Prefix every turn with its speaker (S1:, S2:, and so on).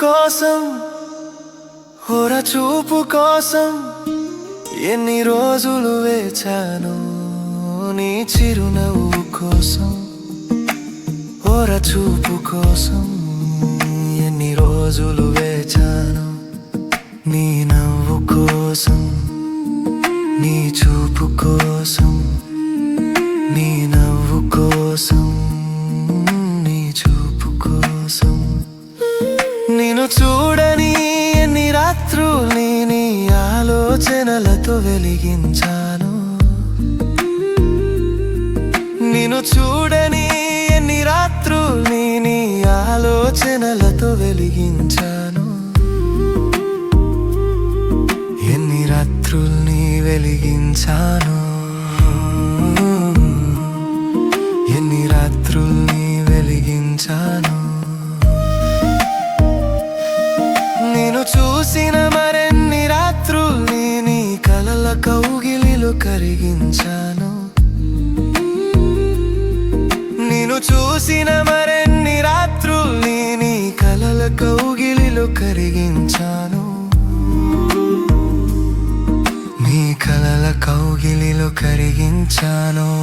S1: కోసం హోర చూపు కోసం ఎన్ని రోజులు వేచాను నీ చిరునవ్వు కోసం హోర చూపు కోసం ఎన్ని రోజులు వేచాను నీ నవ్వు కోసం నీ చూపు కోసం నీ నవ్వు కోసం నీ చూపు కోసం. నిన్ను చూడని ఎన్ని రాత్రుల్ని నీ ఆలోచనలతో వెలిగించాను. నిన్ను చూడని ఎన్ని రాత్రుల్ని నీ ఆలోచనలతో వెలిగించాను. ఎన్ని రాత్రుల్ని వెలిగించాను. నీలో కరిగించాను. నేను చూసిన మరెన్ని రాత్రుల్ని నీ కలల కౌగిలిలో కరిగించాను. నీ కలల కౌగిలిలో కరిగించాను.